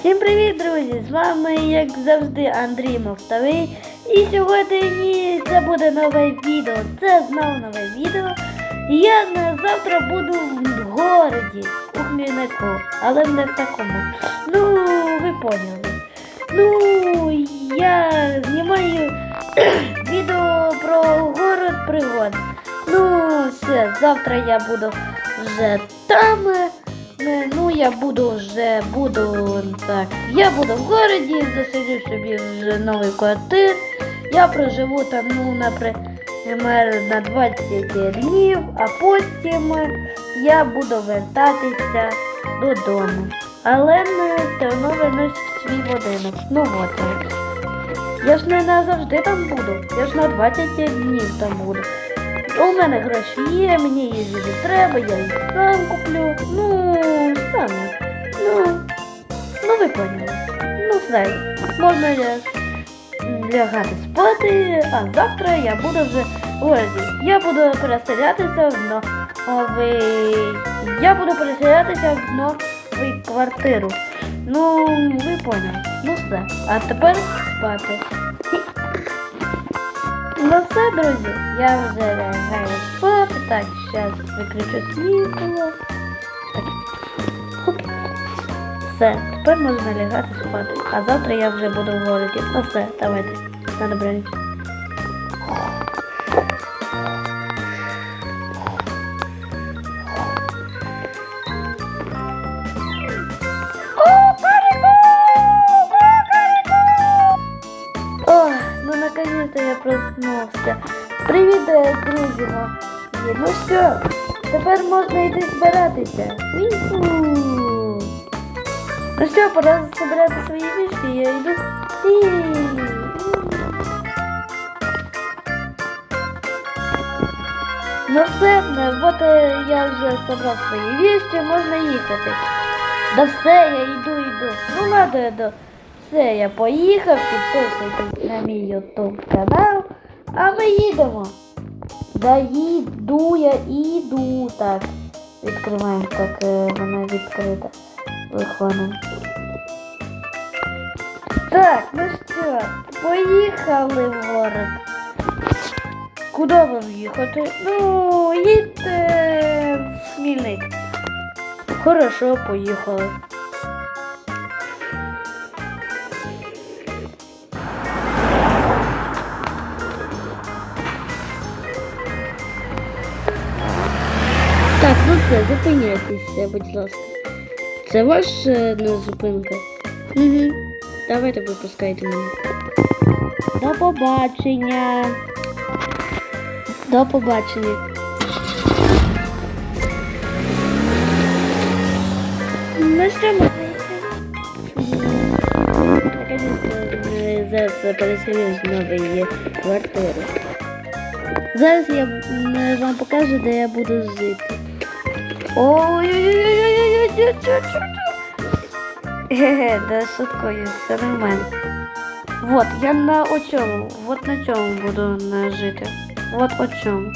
Всім привіт, друзі! З вами, як завжди, Андрій Мостовий. І сьогодні це буде нове відео. Це знову нове відео. Я на завтра буду в городі у Хмільнику, але не в такому. Ну, ви поняли. Ну, я знімаю відео про город пригод. Ну, все, завтра я буду вже там. Ну, я буду вже буду так. Я буду в городі, заселю собі вже новий квартир. Я проживу там, ну, наприклад, на 20 днів, а потім я буду вертатися додому. Але не все одно вернусь в свій будинок. Ну от. Я ж не назавжди там буду. Я ж на 20 днів там буду. У мене гроші є, мені їздити треба, я їх сам куплю. Ну, сам. Ну, ну ви поняли. Ну все, можна ля... лягати спати, а завтра я буду вже в городі. Я буду переселятися в новий. Я буду переселятися в нову квартиру. Ну, ви поняли. Ну все. А тепер спати. Ну все, друзі, я вже лягаю спати. Так, зараз виключу світло. Хоп. Все, тепер можна лягати спати. А завтра я вже буду в. Ну все, давайте. На добраніч. Проснулся. Привіт, е, друзі. Ну що, тепер можна йти збиратися. Ну що, пора збирати свої вішки, я йду. Ну все, е, от е, я вже зібрав свої вішки, можна їхати. Да все, я йду, йду. Ну надо я. Все, я поїхав, підписуйтесь на мій ютуб канал, а ми їдемо. Да їду, я іду. Так, відкриваємо, так е, вона відкрита. Виходимо. Так, ну що, поїхали в город. Куди вам їхати? Ну, їдьте в. Хорошо, поїхали. Все, зупиняйтеся, будь ласка. Це ваша е, ну, зупинка? Угу. Давайте випускайте мене. До побачення. До побачення. Ну що ми зараз переселимось в нові квартири. Зараз я вам покажу, де я буду жити. Ге-ге, да шуткою, все нормально. Вот, я на оцьому, вот на цьому буду жити. Вот оцьому.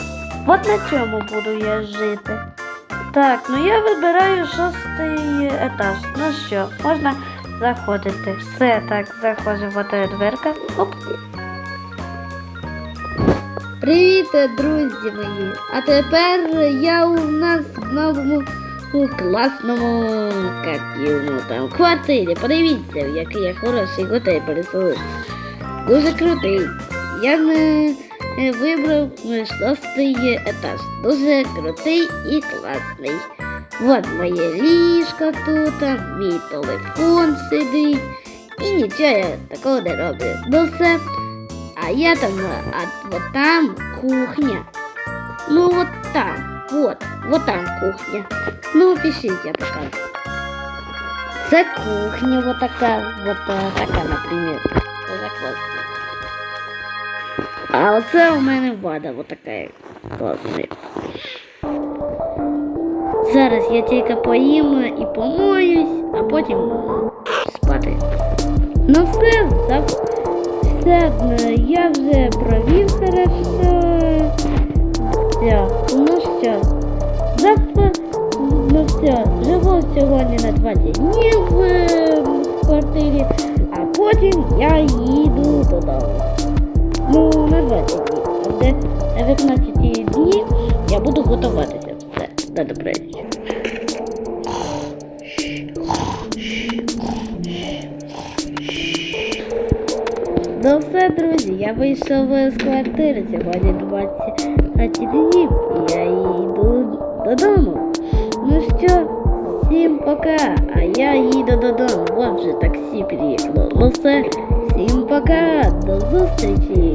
Вот на цьому буду я жити. Так, ну я вибираю шостий етаж. Ну що, можна заходити. Все, так, заходжу в ота дверка. Оп. Привіт, друзі мої! А тепер я у нас в новому у класному катівну там квартирі. Подивіться, який я хороший готель переселився. Дуже крутий. Я не вибрав е, шостий етаж. Дуже крутий і класний. От моє ліжко тут, мій телефон сидить. І нічого я такого не роблю. Ну все. А я там, а вот там кухня. Ну вот там, вот, вот там кухня. Ну, пишите, я покажу. Це кухня вот така, вот э, така, наприклад. Дуже класна. А оце у мене вада вот така класна. Зараз я тільки поїм і помоюсь, а потім спати. Ну все, зав... Все, е, я вже провів хорошо. Все, ну що, завтра, ну все, живу сьогодні на 20 днів е, в квартирі, а потім я їду додому. Ну, на 20 днів. А де на 15 дні я буду готуватися. Все, до добречі. Ну все, друзі, я вийшов з квартири сьогодні 20 днів і я йду додому. Ну що, всім пока, а я їду додому. Вот вже таксі приїхало. Ну все, всім пока, до зустрічі.